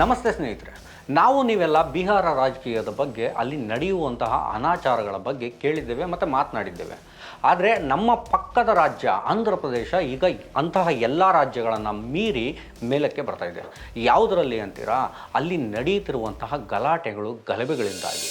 ನಮಸ್ತೆ ಸ್ನೇಹಿತರೆ, ನಾವು ನೀವೆಲ್ಲ ಬಿಹಾರ ರಾಜಕೀಯದ ಬಗ್ಗೆ, ಅಲ್ಲಿ ನಡೆಯುವಂತಹ ಅನಾಚಾರಗಳ ಬಗ್ಗೆ ಕೇಳಿದ್ದೇವೆ ಮತ್ತು ಮಾತನಾಡಿದ್ದೇವೆ. ಆದರೆ ನಮ್ಮ ಪಕ್ಕದ ರಾಜ್ಯ ಆಂಧ್ರ ಪ್ರದೇಶ, ಈಗ ಅಂತಹ ಎಲ್ಲ ರಾಜ್ಯಗಳನ್ನು ಮೀರಿ ಮೇಲಕ್ಕೆ ಬರ್ತಾ ಇದೆ. ಯಾವುದರಲ್ಲಿ ಅಂತೀರಾ, ಅಲ್ಲಿ ನಡೆಯುತ್ತಿರುವಂತಹ ಗಲಾಟೆಗಳು, ಗಲಭೆಗಳಿಂದಾಗಿ.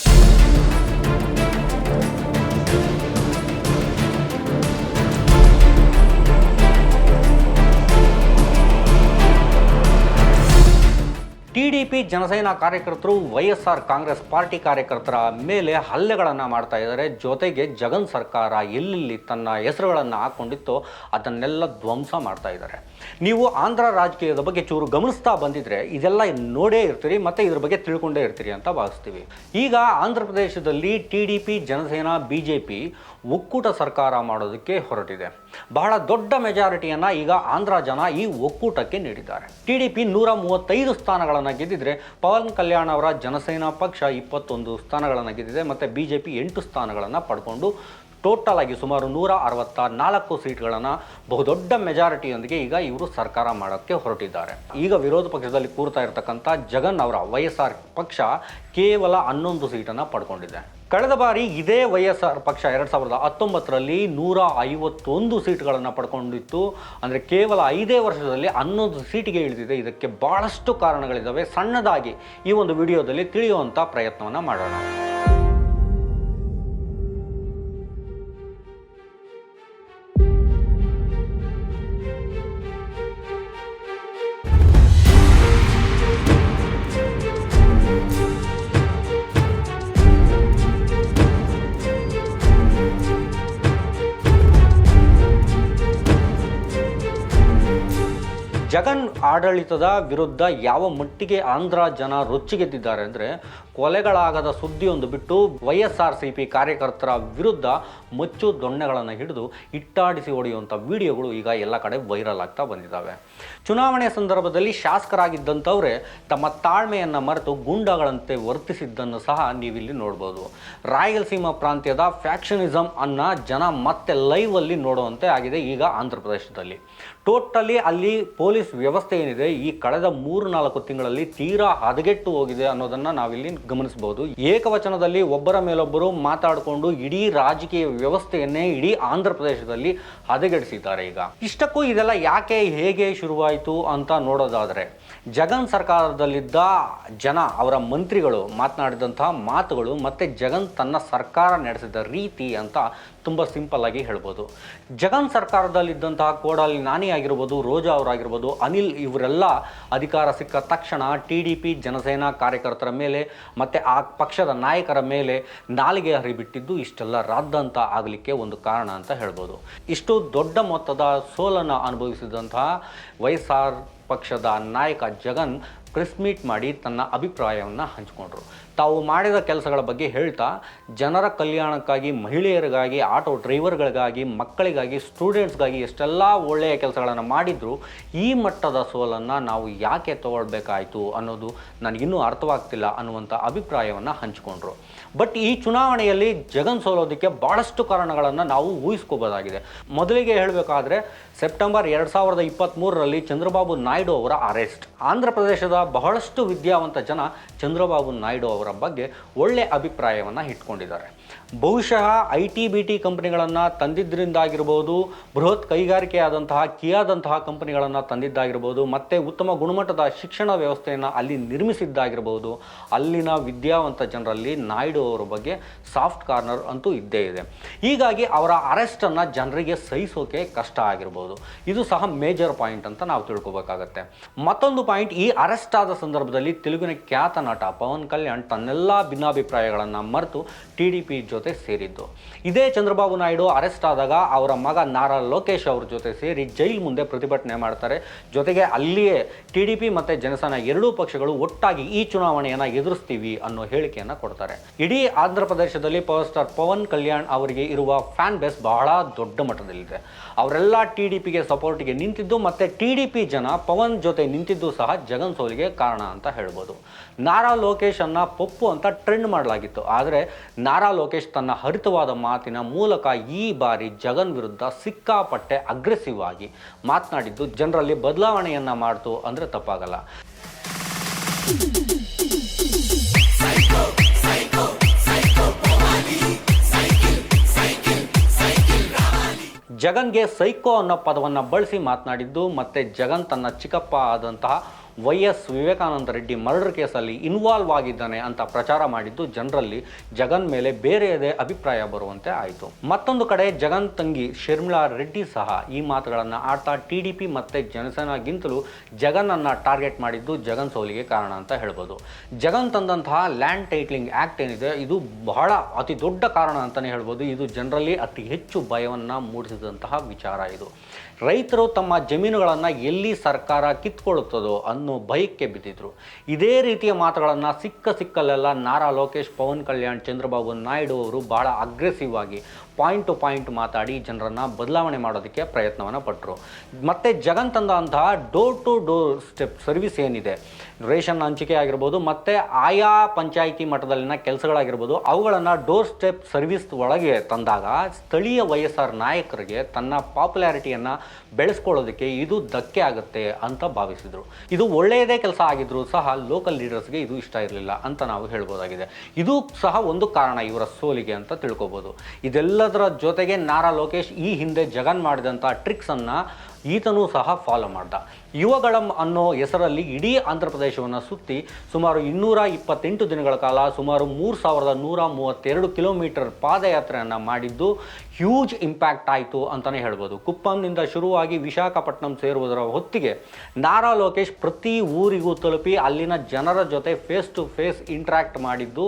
ಟಿ ಡಿ ಪಿ ಜನಸೇನಾ ಕಾರ್ಯಕರ್ತರು YSR S R Congress party ಕಾರ್ಯಕರ್ತರ ಮೇಲೆ ಹಲ್ಲೆಗಳನ್ನು ಮಾಡ್ತಾ ಇದ್ದಾರೆ. ಜೊತೆಗೆ ಜಗನ್ ಸರ್ಕಾರ ಎಲ್ಲೆಲ್ಲಿ ತನ್ನ ಹೆಸರುಗಳನ್ನು ಹಾಕ್ಕೊಂಡಿತ್ತೋ ಅದನ್ನೆಲ್ಲ ಧ್ವಂಸ ಮಾಡ್ತಾ ಇದ್ದಾರೆ. ನೀವು ಆಂಧ್ರ ರಾಜಕೀಯದ ಬಗ್ಗೆ ಚೂರು ಗಮನಿಸ್ತಾ ಬಂದಿದ್ರೆ ಇದೆಲ್ಲ ನೋಡೇ ಇರ್ತೀರಿ, ಮತ್ತು ಇದ್ರ ಬಗ್ಗೆ ತಿಳ್ಕೊಂಡೇ ಇರ್ತೀರಿ ಅಂತ ಭಾವಿಸ್ತೀವಿ. ಈಗ ಆಂಧ್ರ ಪ್ರದೇಶದಲ್ಲಿ T D P, Janasena, B J P ಒಕ್ಕೂಟ ಸರ್ಕಾರ ಮಾಡೋದಕ್ಕೆ ಹೊರಟಿದೆ. ಬಹಳ ದೊಡ್ಡ ಮೆಜಾರಿಟಿಯನ್ನು ಈಗ ಆಂಧ್ರ ಜನ ಈ ಒಕ್ಕೂಟಕ್ಕೆ ನೀಡಿದ್ದಾರೆ. ಟಿ ಡಿ ಪಿ ನೂರ ಮೂವತ್ತೈದು ಸ್ಥಾನಗಳನ್ನು ಗೆದ್ದಿದ್ರೆ ಪವನ್ ಕಲ್ಯಾಣ್ ಅವರ ಜನಸೇನಾ ಪಕ್ಷ ಇಪ್ಪತ್ತೊಂದು ಸ್ಥಾನಗಳನ್ನು ಗೆದ್ದಿದೆ ಮತ್ತು ಬಿ ಜೆ ಪಿ ಎಂಟು ಸ್ಥಾನಗಳನ್ನು ಪಡ್ಕೊಂಡು ಟೋಟಲ್ ಆಗಿ ಸುಮಾರು ನೂರ ಅರವತ್ತ ನಾಲ್ಕು ಸೀಟ್ಗಳನ್ನು ಬಹುದೊಡ್ಡ ಮೆಜಾರಿಟಿಯೊಂದಿಗೆ ಈಗ ಇವರು ಸರ್ಕಾರ ಮಾಡೋಕ್ಕೆ ಹೊರಟಿದ್ದಾರೆ. ಈಗ ವಿರೋಧ ಪಕ್ಷದಲ್ಲಿ ಕೂರ್ತಾ ಇರತಕ್ಕಂಥ ಜಗನ್ ಅವರ ವೈ ಎಸ್ ಆರ್ ಪಕ್ಷ ಕೇವಲ ಹನ್ನೊಂದು ಸೀಟನ್ನು ಪಡ್ಕೊಂಡಿದೆ. ಕಳೆದ ಬಾರಿ ಇದೇ ವೈ ಎಸ್ ಆರ್ ಪಕ್ಷ ಎರಡು ಸಾವಿರದ ಹತ್ತೊಂಬತ್ತರಲ್ಲಿ ನೂರ ಐವತ್ತೊಂದು ಸೀಟ್ಗಳನ್ನು ಪಡ್ಕೊಂಡಿತ್ತು. ಅಂದರೆ ಕೇವಲ ಐದೇ ವರ್ಷದಲ್ಲಿ ಹನ್ನೊಂದು ಸೀಟಿಗೆ ಇಳಿದಿದೆ. ಇದಕ್ಕೆ ಭಾಳಷ್ಟು ಕಾರಣಗಳಿದ್ದಾವೆ. ಸಣ್ಣದಾಗಿ ಈ ಒಂದು ವಿಡಿಯೋದಲ್ಲಿ ತಿಳಿಯುವಂಥ ಪ್ರಯತ್ನವನ್ನು ಮಾಡೋಣ. ಜಗನ್ ಆಡಳಿತದ ವಿರುದ್ಧ ಯಾವ ಮಟ್ಟಿಗೆ ಆಂಧ್ರ ಜನ ರೊಚ್ಚಿಗೆದ್ದಿದ್ದಾರೆ ಅಂದರೆ ಕೊಲೆಗಳಾಗದ ಸುದ್ದಿಯೊಂದು ಬಿಟ್ಟು ವೈ ಸಿ ಪಿ ಕಾರ್ಯಕರ್ತರ ವಿರುದ್ಧ ಮಚ್ಚು ದೊಣ್ಣೆಗಳನ್ನು ಹಿಡಿದು ಇಟ್ಟಾಡಿಸಿ ಹೊಡೆಯುವಂಥ ವಿಡಿಯೋಗಳು ಈಗ ಎಲ್ಲ ಕಡೆ ವೈರಲ್ ಆಗ್ತಾ ಬಂದಿದ್ದಾವೆ. ಚುನಾವಣೆ ಸಂದರ್ಭದಲ್ಲಿ ಶಾಸಕರಾಗಿದ್ದಂಥವರೇ ತಮ್ಮ ತಾಳ್ಮೆಯನ್ನು ಮರೆತು ಗುಂಡಗಳಂತೆ ವರ್ತಿಸಿದ್ದನ್ನು ಸಹ ನೀವಿಲ್ಲಿ ನೋಡ್ಬೋದು. ರಾಯಲಸೀಮಾ ಪ್ರಾಂತ್ಯದ ಫ್ಯಾಕ್ಷನಿಸಮ್ ಅನ್ನು ಜನ ಮತ್ತೆ ಲೈವಲ್ಲಿ ನೋಡುವಂತೆ ಆಗಿದೆ ಈಗ ಆಂಧ್ರ ಪ್ರದೇಶದಲ್ಲಿ. ಟೋಟಲಿ ಅಲ್ಲಿ ಪೊಲೀಸ್ ವ್ಯವಸ್ಥೆ ಏನಿದೆ, ಈ ಕಳೆದ ಮೂರು ನಾಲ್ಕು ತಿಂಗಳಲ್ಲಿ ತೀರಾ ಹದಗೆಟ್ಟು ಹೋಗಿದೆ ಅನ್ನೋದನ್ನು ನಾವಿಲ್ಲಿ ಗಮನಿಸಬಹುದು. ಏಕವಚನದಲ್ಲಿ ಒಬ್ಬರ ಮೇಲೊಬ್ಬರು ಮಾತಾಡಿಕೊಂಡು ಇಡೀ ರಾಜಕೀಯ ವ್ಯವಸ್ಥೆಯನ್ನೇ ಇಡೀ ಆಂಧ್ರ ಪ್ರದೇಶದಲ್ಲಿ ಹದಗೆಡಿಸಿದ್ದಾರೆ ಈಗ. ಇಷ್ಟಕ್ಕೂ ಇದೆಲ್ಲ ಯಾಕೆ ಹೇಗೆ ಶುರುವಾಯಿತು ಅಂತ ನೋಡೋದಾದರೆ ಜಗನ್ ಸರ್ಕಾರದಲ್ಲಿದ್ದ ಜನ, ಅವರ ಮಂತ್ರಿಗಳು ಮಾತನಾಡಿದಂತಹ ಮಾತುಗಳು ಮತ್ತು ಜಗನ್ ತನ್ನ ಸರ್ಕಾರ ನಡೆಸಿದ ರೀತಿ ಅಂತ ತುಂಬ ಸಿಂಪಲ್ ಆಗಿ ಹೇಳ್ಬೋದು. ಜಗನ್ ಸರ್ಕಾರದಲ್ಲಿದ್ದಂತಹ ಕೋಡಾಲಿ ನಾನಿ ಆಗಿರ್ಬೋದು, ರೋಜಾ ಅವರಾಗಿರ್ಬೋದು ಅನಿಲ್ ಇವರೆಲ್ಲ ಅಧಿಕಾರ ಸಿಕ್ಕ ತಕ್ಷಣ ಟಿ ಡಿ ಪಿ, ಜನಸೇನಾ ಕಾರ್ಯಕರ್ತರ ಮೇಲೆ ಮತ್ತು ಆ ಪಕ್ಷದ ನಾಯಕರ ಮೇಲೆ ನಾಲಿಗೆ ಹರಿಬಿಟ್ಟಿದ್ದು ಇಷ್ಟೆಲ್ಲ ರಾದ್ದಂತ ಆಗಲಿಕ್ಕೆ ಒಂದು ಕಾರಣ ಅಂತ ಹೇಳ್ಬೋದು. ಇಷ್ಟು ದೊಡ್ಡ ಮೊತ್ತದ ಸೋಲನ್ನು ಅನುಭವಿಸಿದಂತಹ ವೈಎಸ್ಆರ್ ಆರ್ ಪಕ್ಷದ ನಾಯಕ ಜಗನ್ ಪ್ರೆಸ್ ಮೀಟ್ ಮಾಡಿ ತನ್ನ ಅಭಿಪ್ರಾಯವನ್ನು ಹಂಚಿಕೊಂಡ್ರು. ತಾವು ಮಾಡಿದ ಕೆಲಸಗಳ ಬಗ್ಗೆ ಹೇಳ್ತಾ, ಜನರ ಕಲ್ಯಾಣಕ್ಕಾಗಿ, ಮಹಿಳೆಯರಿಗಾಗಿ, ಆಟೋ ಡ್ರೈವರ್ಗಳಿಗಾಗಿ, ಮಕ್ಕಳಿಗಾಗಿ, ಸ್ಟೂಡೆಂಟ್ಸ್ಗಾಗಿ ಎಷ್ಟೆಲ್ಲ ಒಳ್ಳೆಯ ಕೆಲಸಗಳನ್ನು ಮಾಡಿದ್ರು, ಈ ಮಟ್ಟದ ಸೋಲನ್ನು ನಾವು ಯಾಕೆ ತಗೊಳ್ಬೇಕಾಯಿತು ಅನ್ನೋದು ನನಗಿನ್ನೂ ಅರ್ಥವಾಗ್ತಿಲ್ಲ ಅನ್ನುವಂಥ ಅಭಿಪ್ರಾಯವನ್ನು ಹಂಚಿಕೊಂಡ್ರು. ಬಟ್ ಈ ಚುನಾವಣೆಯಲ್ಲಿ ಜಗನ್ ಸೋಲೋದಕ್ಕೆ ಭಾಳಷ್ಟು ಕಾರಣಗಳನ್ನು ನಾವು ಊಹಿಸ್ಕೋಬೋದಾಗಿದೆ. ಮೊದಲಿಗೆ ಹೇಳಬೇಕಾದ್ರೆ, ಸೆಪ್ಟೆಂಬರ್ ಎರಡು ಸಾವಿರದ ಇಪ್ಪತ್ತ್ಮೂರರಲ್ಲಿ ಚಂದ್ರಬಾಬು ನಾಯ್ಡು ಅವರ ಅರೆಸ್ಟ್. ಆಂಧ್ರ ಪ್ರದೇಶದ ಬಹಳಷ್ಟು ವಿದ್ಯಾವಂತ ಜನ ಚಂದ್ರಬಾಬು ನಾಯ್ಡು ಅವರ ಬಗ್ಗೆ ಒಳ್ಳೆಯ ಅಭಿಪ್ರಾಯವನ್ನು ಇಟ್ಕೊಂಡಿದ್ದಾರೆ. ಬಹುಶಃ ಐ ಟಿ, ಬಿ ಟಿ ಕಂಪ್ನಿಗಳನ್ನು ತಂದಿದ್ದರಿಂದಾಗಿರ್ಬೋದು ಬೃಹತ್ ಕೈಗಾರಿಕೆಯಾದಂತಹ, ಕಿಯಾದಂತಹ ಕಂಪನಿಗಳನ್ನು ತಂದಿದ್ದಾಗಿರ್ಬೋದು, ಮತ್ತು ಉತ್ತಮ ಗುಣಮಟ್ಟದ ಶಿಕ್ಷಣ ವ್ಯವಸ್ಥೆಯನ್ನು ಅಲ್ಲಿ ನಿರ್ಮಿಸಿದ್ದಾಗಿರ್ಬೋದು, ಅಲ್ಲಿನ ವಿದ್ಯಾವಂತ ಜನರಲ್ಲಿ ನಾಯ್ಡು ಅವರ ಬಗ್ಗೆ ಸಾಫ್ಟ್ ಕಾರ್ನರ್ ಅಂತೂ ಇದ್ದೇ ಇದೆ. ಹೀಗಾಗಿ ಅವರ ಅರೆಸ್ಟನ್ನು ಜನರಿಗೆ ಸಹಿಸೋಕೆ ಕಷ್ಟ ಆಗಿರ್ಬೋದು. ಇದು ಸಹ ಮೇಜರ್ ಪಾಯಿಂಟ್ ಅಂತ ನಾವು ತಿಳ್ಕೊಬೇಕಾಗತ್ತೆ. ಮತ್ತೊಂದು ಪಾಯಿಂಟ್, ಈ ಅರೆಸ್ಟ್ ಆದ ಸಂದರ್ಭದಲ್ಲಿ ತೆಲುಗಿನ ಖ್ಯಾತ ನಟ ಪವನ್ ಕಲ್ಯಾಣ್ ತನ್ನೆಲ್ಲ ಭಿನ್ನಾಭಿಪ್ರಾಯಗಳನ್ನು ಮರೆತು ಟಿ ಡಿ ಪಿ ಜೊತೆ ಸೇರಿದ್ದು. ಇದೇ ಚಂದ್ರಬಾಬು ನಾಯ್ಡು ಅರೆಸ್ಟ್ ಆದಾಗ ಅವರ ಮಗ ನಾರಾ ಲೋಕೇಶ್ ಅವ್ರ ಜೊತೆ ಸೇರಿ ಜೈಲ್ ಮುಂದೆ ಪ್ರತಿಭಟನೆ ಮಾಡ್ತಾರೆ. ಜೊತೆಗೆ ಅಲ್ಲಿಯೇ ಟಿ ಡಿ ಪಿ ಮತ್ತು ಜನಸೇನ ಎರಡೂ ಪಕ್ಷಗಳು ಒಟ್ಟಾಗಿ ಈ ಚುನಾವಣೆಯನ್ನು ಎದುರಿಸ್ತೀವಿ ಅನ್ನೋ ಹೇಳಿಕೆಯನ್ನು ಕೊಡ್ತಾರೆ. ಇಡೀ ಆಂಧ್ರ ಪ್ರದೇಶದಲ್ಲಿ ಪವರ್ ಸ್ಟಾರ್ ಪವನ್ ಕಲ್ಯಾಣ್ ಅವರಿಗೆ ಇರುವ ಫ್ಯಾನ್ ಬೇಸ್ ಬಹಳ ದೊಡ್ಡ ಮಟ್ಟದಲ್ಲಿದೆ. ಅವರೆಲ್ಲ ಟಿ ಡಿ ಪಿಗೆ ಸಪೋರ್ಟಿಗೆ ನಿಂತಿದ್ದು ಮತ್ತು ಟಿ ಡಿ ಪಿ ಜನ ಪವನ್ ಜೊತೆ ನಿಂತಿದ್ದು ಸಹ ಜಗನ್ ಸೋಲಿಗೆ ಕಾರಣ ಅಂತ ಹೇಳ್ಬೋದು. ನಾರಾ ಲೋಕೇಶ್ ಪಪ್ಪು ಅಂತ ಟ್ರೆಂಡ್ ಮಾಡಲಾಗಿತ್ತು. ಆದರೆ ನಾರಾ ಲೋಕೇಶ್ ತನ್ನ ಹರಿತವಾದ ಮಾತಿನ ಮೂಲಕ ಈ ಬಾರಿ ಜಗನ್ ವಿರುದ್ಧ ಸಿಕ್ಕಾಪಟ್ಟೆ ಅಗ್ರೆಸಿವ್ ಆಗಿ ಮಾತನಾಡಿದ್ದು ಜನರಲ್ಲಿ ಬದಲಾವಣೆಯನ್ನ ಮಾಡ್ತು ಅಂದರೆ ತಪ್ಪಾಗಲ್ಲ. ಜಗನ್ಗೆ ಸೈಕೋ ಅನ್ನೋ ಪದವನ್ನು ಬಳಸಿ ಮಾತನಾಡಿದ್ದು ಮತ್ತೆ ಜಗನ್ ತನ್ನ ಚಿಕ್ಕಪ್ಪ ಆದಂತಹ Y S Vivekananda Reddy murder ಕೇಸಲ್ಲಿ ಇನ್ವಾಲ್ವ್ ಆಗಿದ್ದಾನೆ ಅಂತ ಪ್ರಚಾರ ಮಾಡಿದ್ದು ಜನರಲ್ಲಿ ಜಗನ್ ಮೇಲೆ ಬೇರೆಯದೇ ಅಭಿಪ್ರಾಯ ಬರುವಂತೆ ಆಯಿತು. ಮತ್ತೊಂದು ಕಡೆ ಜಗನ್ ತಂಗಿ ಶರ್ಮಿಳಾ ರೆಡ್ಡಿ ಸಹ ಈ ಮಾತುಗಳನ್ನು ಆಡ್ತಾ ಟಿ ಡಿ ಪಿ ಮತ್ತು ಜನಸೇನಾಗಿಂತಲೂ ಜಗನನ್ನು ಟಾರ್ಗೆಟ್ ಮಾಡಿದ್ದು ಜಗನ್ ಸೋಲಿಗೆ ಕಾರಣ ಅಂತ ಹೇಳ್ಬೋದು. ಜಗನ್ ತಂದಂತಹ ಲ್ಯಾಂಡ್ ಟೈಟ್ಲಿಂಗ್ ಆ್ಯಕ್ಟ್ ಏನಿದೆ, ಇದು ಬಹಳ ಅತಿ ದೊಡ್ಡ ಕಾರಣ ಅಂತಲೇ ಹೇಳ್ಬೋದು. ಇದು ಜನರಲ್ಲಿ ಅತಿ ಹೆಚ್ಚು ಭಯವನ್ನು ಮೂಡಿಸಿದಂತಹ ವಿಚಾರ ಇದು. ರೈತರು ತಮ್ಮ ಜಮೀನುಗಳನ್ನು ಎಲ್ಲಿ ಸರ್ಕಾರ ಕಿತ್ಕೊಳ್ಳುತ್ತದೋ ಅನ್ನೋ ಭಯಕ್ಕೆ ಬಿದ್ದಿದ್ರು. ಇದೇ ರೀತಿಯ ಮಾತುಗಳನ್ನು ಸಿಕ್ಕ ಸಿಕ್ಕಲ್ಲೆಲ್ಲ ನಾರಾ ಲೋಕೇಶ್, ಪವನ್ ಕಲ್ಯಾಣ್, ಚಂದ್ರಬಾಬು ನಾಯ್ಡು ಅವರು ಬಹಳ ಅಗ್ರೆಸಿವ್ ಆಗಿ ಪಾಯಿಂಟ್ ಟು ಪಾಯಿಂಟ್ ಮಾತಾಡಿ ಜನರನ್ನು ಬದಲಾವಣೆ ಮಾಡೋದಕ್ಕೆ ಪ್ರಯತ್ನವನ್ನು ಪಟ್ಟರು ಮತ್ತು Jagan ತಂದಂತಹ door to door step service ಏನಿದೆ? ರೇಷನ್ ಹಂಚಿಕೆ ಆಗಿರ್ಬೋದು, ಮತ್ತು ಆಯಾ ಪಂಚಾಯಿತಿ ಮಟ್ಟದಲ್ಲಿನ ಕೆಲಸಗಳಾಗಿರ್ಬೋದು, ಅವುಗಳನ್ನು ಡೋರ್ ಸ್ಟೆಪ್ ಸರ್ವಿಸ್ ಒಳಗೆ ತಂದಾಗ ಸ್ಥಳೀಯ ವೈ ಎಸ್ ಆರ್ ನಾಯಕರಿಗೆ ತನ್ನ ಪಾಪ್ಯುಲಾರಿಟಿಯನ್ನು ಬೆಳೆಸ್ಕೊಳ್ಳೋದಕ್ಕೆ ಇದು ಧಕ್ಕೆ ಆಗುತ್ತೆ ಅಂತ ಭಾವಿಸಿದರು. ಇದು ಒಳ್ಳೆಯದೇ ಕೆಲಸ ಆಗಿದ್ದರೂ ಸಹ ಲೋಕಲ್ ಲೀಡರ್ಸ್ಗೆ ಇದು ಇಷ್ಟ ಇರಲಿಲ್ಲ ಅಂತ ನಾವು ಹೇಳ್ಬೋದಾಗಿದೆ. ಇದು ಸಹ ಒಂದು ಕಾರಣ ಇವರ ಸೋಲಿಗೆ ಅಂತ ತಿಳ್ಕೊಬೋದು. ಇದೆಲ್ಲದರ ಜೊತೆಗೆ ನಾರಾ ಲೋಕೇಶ್ ಈ ಹಿಂದೆ ಜಗನ್ ಮಾಡಿದಂಥ ಟ್ರಿಕ್ಸನ್ನು ಈತನೂ ಸಹ ಫಾಲೋ ಮಾಡ್ದ. ಯುವಗಳಂ ಅನ್ನೋ ಹೆಸರಲ್ಲಿ ಇಡೀ ಆಂಧ್ರ ಪ್ರದೇಶವನ್ನು ಸುತ್ತಿ ಸುಮಾರು ಇನ್ನೂರ ಇಪ್ಪತ್ತೆಂಟು ದಿನಗಳ ಕಾಲ ಸುಮಾರು ಮೂರು ಸಾವಿರದ ನೂರ ಮೂವತ್ತೆರಡು ಕಿಲೋಮೀಟರ್ ಪಾದಯಾತ್ರೆಯನ್ನು ಮಾಡಿದ್ದು ಹ್ಯೂಜ್ ಇಂಪ್ಯಾಕ್ಟ್ ಆಯಿತು ಅಂತಲೇ ಹೇಳ್ಬೋದು. ಕುಪ್ಪಂನಿಂದ ಶುರುವಾಗಿ ವಿಶಾಖಪಟ್ಟಣಂ ಸೇರುವುದರ ಹೊತ್ತಿಗೆ ನಾರಾ ಲೋಕೇಶ್ ಪ್ರತಿ ಊರಿಗೂ ತಲುಪಿ ಅಲ್ಲಿನ ಜನರ ಜೊತೆ ಫೇಸ್ ಟು ಫೇಸ್ ಇಂಟ್ರ್ಯಾಕ್ಟ್ ಮಾಡಿದ್ದು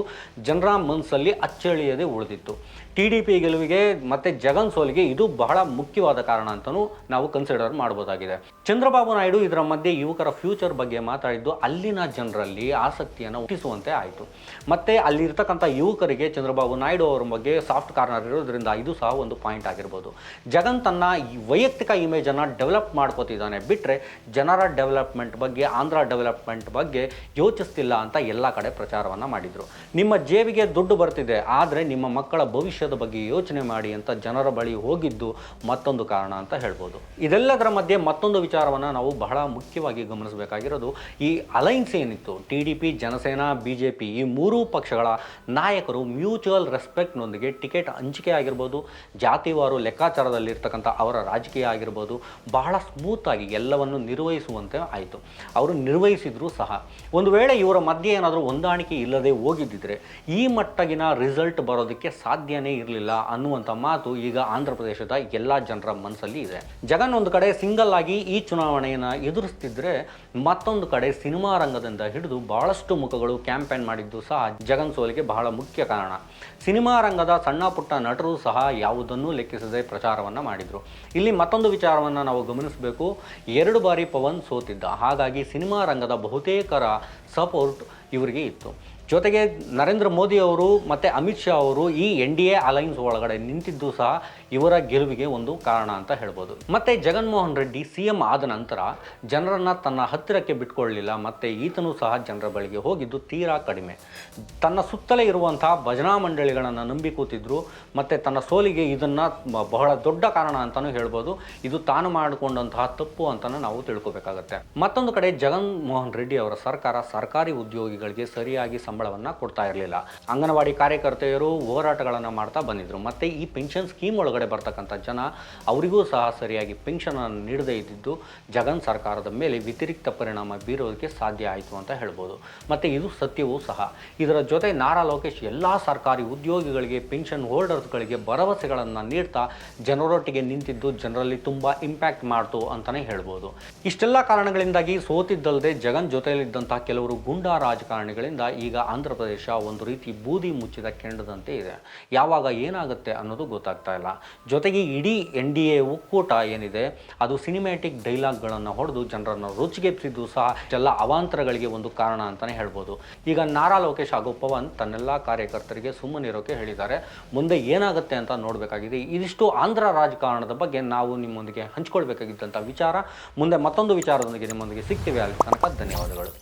ಜನರ ಮನಸ್ಸಲ್ಲಿ ಅಚ್ಚಳಿಯದೆ ಉಳಿದಿತ್ತು. ಟಿ ಡಿ ಪಿ ಗೆಲುವಿಗೆ ಮತ್ತು ಜಗನ್ ಸೋಲಿಗೆ ಇದು ಬಹಳ ಮುಖ್ಯವಾದ ಕಾರಣ ಅಂತಲೂ ನಾವು ಕನ್ಸಿಡರ್ ಮಾಡಬಹುದಾಗಿದೆ ಚಂದ್ರಬಾಬು ನಾಯ್ಡು ಇದರ ಮಧ್ಯೆ ಯುವಕರ ಫ್ಯೂಚರ್ ಬಗ್ಗೆ ಮಾತಾಡಿದ್ದು ಅಲ್ಲಿನ ಜನರಲ್ಲಿ ಆಸಕ್ತಿಯನ್ನು ಹುಟ್ಟಿಸುವಂತೆ ಆಯಿತು. ಮತ್ತು ಅಲ್ಲಿರ್ತಕ್ಕಂಥ ಯುವಕರಿಗೆ ಚಂದ್ರಬಾಬು ನಾಯ್ಡು ಅವರ ಬಗ್ಗೆ ಸಾಫ್ಟ್ ಕಾರ್ನರ್ ಇರೋದ್ರಿಂದ ಇದು ಸಹ ಒಂದು ಪಾಯಿಂಟ್ ಆಗಿರ್ಬೋದು. ಜಗನ್ ತನ್ನ ವೈಯಕ್ತಿಕ ಇಮೇಜನ್ನು ಡೆವಲಪ್ ಮಾಡ್ಕೋತಿದ್ದಾನೆ. ಬಿಟ್ಟರೆ ಜನರ ಡೆವಲಪ್ಮೆಂಟ್ ಬಗ್ಗೆ, ಆಂಧ್ರ ಡೆವಲಪ್ಮೆಂಟ್ ಬಗ್ಗೆ ಯೋಚಿಸ್ತಿಲ್ಲ ಅಂತ ಎಲ್ಲ ಕಡೆ ಪ್ರಚಾರವನ್ನು ಮಾಡಿದರು. ನಿಮ್ಮ ಜೇಬಿಗೆ ದುಡ್ಡು ಬರ್ತಿದೆ, ಆದರೆ ನಿಮ್ಮ ಮಕ್ಕಳ ಭವಿಷ್ಯದ ಬಗ್ಗೆ ಯೋಚನೆ ಮಾಡಿ ಅಂತ ಜನರ ಬಳಿ ಹೋಗಿದ್ದು ಮತ್ತೊಂದು ಕಾರಣ ಅಂತ ಹೇಳ್ಬೋದು. ಇದೆಲ್ಲದರ ಮಧ್ಯೆ ಮತ್ತೊಂದು ವಿಚಾರವನ್ನು ನಾವು ಬಹಳ ಮುಖ್ಯವಾಗಿ ಗಮನಿಸಬೇಕಾಗಿರೋದು, ಈ ಅಲೈನ್ಸ್ ಏನಿತ್ತು? T D P, Janasena, B J P ಈ ಮೂರೂ ಪಕ್ಷಗಳ ನಾಯಕರು ಮ್ಯೂಚುವಲ್ ರೆಸ್ಪೆಕ್ಟ್ನೊಂದಿಗೆ ಟಿಕೆಟ್ ಹಂಚಿಕೆ ಆಗಿರ್ಬೋದು, ಜಾತಿವಾರು ಲೆಕ್ಕಾಚಾರದಲ್ಲಿರ್ತಕ್ಕಂಥ ಅವರ ರಾಜಕೀಯ ಆಗಿರ್ಬೋದು, ಬಹಳ ಸ್ಮೂತಾಗಿ ಎಲ್ಲವನ್ನು ನಿರ್ವಹಿಸುವಂತೆ ಆಯಿತು. ಅವರು ನಿರ್ವಹಿಸಿದ್ರು ಸಹ. ಒಂದು ವೇಳೆ ಇವರ ಮಧ್ಯೆ ಏನಾದರೂ ಹೊಂದಾಣಿಕೆ ಇಲ್ಲದೆ ಹೋಗಿದ್ದಿದ್ರೆ ಈ ಮಟ್ಟಗಿನ ರಿಸಲ್ಟ್ ಬರೋದಕ್ಕೆ ಸಾಧ್ಯನೇ ಇರಲಿಲ್ಲ ಅನ್ನುವಂಥ ಮಾತು ಈಗ ಆಂಧ್ರ ಪ್ರದೇಶದ ಎಲ್ಲ ಜನರ ಮನಸ್ಸಲ್ಲಿ ಇದೆ. ಜಗನ್ ಒಂದು ಕಡೆ ಸಿಂಗಲ್ ಆಗಿ ಈ ಚುನಾವಣೆಯನ್ನು ಎದುರಿಸ್ತಿದ್ರೆ ಮತ್ತೊಂದು ಕಡೆ ಸಿನಿಮಾ ರಂಗದಿಂದ ಹಿಡಿದು ಬಹಳಷ್ಟು ಮುಖಗಳು ಕ್ಯಾಂಪೇನ್ ಮಾಡಿದ್ದು ಸಹ ಜಗನ್ ಸೋಲಿಗೆ ಬಹಳ ಮುಖ್ಯ ಕಾರಣ. ಸಿನಿಮಾ ರಂಗದ ಸಣ್ಣ ಪುಟ್ಟ ನಟರು ಸಹ ಯಾವುದನ್ನೂ ಲೆಕ್ಕಿಸದೆ ಪ್ರಚಾರವನ್ನು ಮಾಡಿದರು. ಇಲ್ಲಿ ಮತ್ತೊಂದು ವಿಚಾರವನ್ನು ನಾವು ಗಮನಿಸಬೇಕು. ಎರಡು ಬಾರಿ ಪವನ್ ಸೋತಿದ್ದ. ಹಾಗಾಗಿ ಸಿನಿಮಾ ರಂಗದ ಬಹುತೇಕರ ಸಪೋರ್ಟ್ ಇವರಿಗೆ ಇತ್ತು. ಜೊತೆಗೆ ನರೇಂದ್ರ ಮೋದಿ ಅವರು ಮತ್ತು ಅಮಿತ್ ಶಾ ಅವರು ಈ ಎನ್ ಡಿ ಎ ಅಲೈನ್ಸ್ ಒಳಗಡೆ ನಿಂತಿದ್ದು ಸಹ ಇವರ ಗೆಲುವಿಗೆ ಒಂದು ಕಾರಣ ಅಂತ ಹೇಳ್ಬೋದು. ಮತ್ತು ಜಗನ್ಮೋಹನ್ ರೆಡ್ಡಿ ಸಿ ಎಂ ಆದ ನಂತರ ಜನರನ್ನು ತನ್ನ ಹತ್ತಿರಕ್ಕೆ ಬಿಟ್ಕೊಳ್ಳಲಿಲ್ಲ ಮತ್ತು ಈತನೂ ಸಹ ಜನರ ಬಳಿಗೆ ಹೋಗಿದ್ದು ತೀರಾ ಕಡಿಮೆ. ತನ್ನ ಸುತ್ತಲೇ ಇರುವಂತಹ ಭಜನಾ ಮಂಡಳಿಗಳನ್ನು ನಂಬಿ ಕೂತಿದ್ರು, ಮತ್ತು ತನ್ನ ಸೋಲಿಗೆ ಇದನ್ನು ಬಹಳ ದೊಡ್ಡ ಕಾರಣ ಅಂತಲೂ ಹೇಳ್ಬೋದು. ಇದು ತಾನು ಮಾಡಿಕೊಂಡಂತಹ ತಪ್ಪು ಅಂತಲೂ ನಾವು ತಿಳ್ಕೋಬೇಕಾಗತ್ತೆ. ಮತ್ತೊಂದು ಕಡೆ ಜಗನ್ಮೋಹನ್ ರೆಡ್ಡಿ ಅವರ ಸರ್ಕಾರ ಸರ್ಕಾರಿ ಉದ್ಯೋಗಿಗಳಿಗೆ ಸರಿಯಾಗಿ ಸಂಬಳವನ್ನು ಕೊಡ್ತಾ ಇರಲಿಲ್ಲ. ಅಂಗನವಾಡಿ ಕಾರ್ಯಕರ್ತೆಯರು ಹೋರಾಟಗಳನ್ನು ಮಾಡ್ತಾ ಬಂದಿದ್ದರು ಮತ್ತು ಈ ಪೆನ್ಷನ್ ಸ್ಕೀಮ್ ಒಳಗಡೆ ಬರ್ತಕ್ಕಂಥ ಜನ ಅವರಿಗೂ ಸಹ ಸರಿಯಾಗಿ ಪೆನ್ಷನನ್ನು ನೀಡದೇ ಇದ್ದಿದ್ದು ಜಗನ್ ಸರ್ಕಾರದ ಮೇಲೆ ವ್ಯತಿರಿಕ್ತ ಪರಿಣಾಮ ಬೀರೋದಕ್ಕೆ ಸಾಧ್ಯ ಆಯಿತು ಅಂತ ಹೇಳ್ಬೋದು. ಮತ್ತು ಇದು ಸತ್ಯವೂ ಸಹ. ಇದರ ಜೊತೆ ನಾರಾ ಲೋಕೇಶ್ ಎಲ್ಲ ಸರ್ಕಾರಿ ಉದ್ಯೋಗಿಗಳಿಗೆ ಪೆನ್ಷನ್ ಹೋಲ್ಡರ್ಸ್ಗಳಿಗೆ ಭರವಸೆಗಳನ್ನು ನೀಡ್ತಾ ಜನರೊಟ್ಟಿಗೆ ನಿಂತಿದ್ದು ಜನರಲ್ಲಿ ತುಂಬ ಇಂಪ್ಯಾಕ್ಟ್ ಮಾಡ್ತು ಅಂತಲೇ ಹೇಳ್ಬೋದು. ಇಷ್ಟೆಲ್ಲ ಕಾರಣಗಳಿಂದಾಗಿ ಸೋತಿದ್ದಲ್ಲದೆ ಜಗನ್ ಜೊತೆಯಲ್ಲಿದ್ದಂಥ ಕೆಲವರು ಗುಂಡಾ ರಾಜಕಾರಣಿಗಳಿಂದ ಈಗ ಆಂಧ್ರ ಪ್ರದೇಶ ಒಂದು ರೀತಿ ಬೂದಿ ಮುಚ್ಚಿದ ಕೆಂಡದಂತೆ ಇದೆ. ಯಾವಾಗ ಏನಾಗುತ್ತೆ ಅನ್ನೋದು ಗೊತ್ತಾಗ್ತಾ ಇಲ್ಲ. ಜೊತೆಗೆ ಇಡೀ ಎನ್ ಡಿ ಎ ಒಕ್ಕೂಟ ಏನಿದೆ, ಅದು ಸಿನಿಮ್ಯಾಟಿಕ್ ಡೈಲಾಗ್ಗಳನ್ನು ಹೊಡೆದು ಜನರನ್ನು ರುಚಿಗೆಪ್ಸಿದ್ದು ಸಹ ಎಲ್ಲ ಅವಾಂತರಗಳಿಗೆ ಒಂದು ಕಾರಣ ಅಂತಲೇ ಹೇಳ್ಬೋದು. ಈಗ ನಾರಾ ಲೋಕೇಶ್ ಹಾಗೂ ಪವನ್ ತನ್ನೆಲ್ಲ ಕಾರ್ಯಕರ್ತರಿಗೆ ಸುಮ್ಮನಿರೋಕೆ ಹೇಳಿದ್ದಾರೆ. ಮುಂದೆ ಏನಾಗುತ್ತೆ ಅಂತ ನೋಡಬೇಕಾಗಿದೆ. ಇದಿಷ್ಟು ಆಂಧ್ರ ರಾಜಕಾರಣದ ಬಗ್ಗೆ ನಾವು ನಿಮ್ಮೊಂದಿಗೆ ಹಂಚ್ಕೊಳ್ಬೇಕಾಗಿದ್ದಂಥ ವಿಚಾರ. ಮುಂದೆ ಮತ್ತೊಂದು ವಿಚಾರದೊಂದಿಗೆ ನಿಮ್ಮೊಂದಿಗೆ ಸಿಗ್ತೀವಿ. ಅಲ್ಲಿ ತನಕ ಧನ್ಯವಾದಗಳು.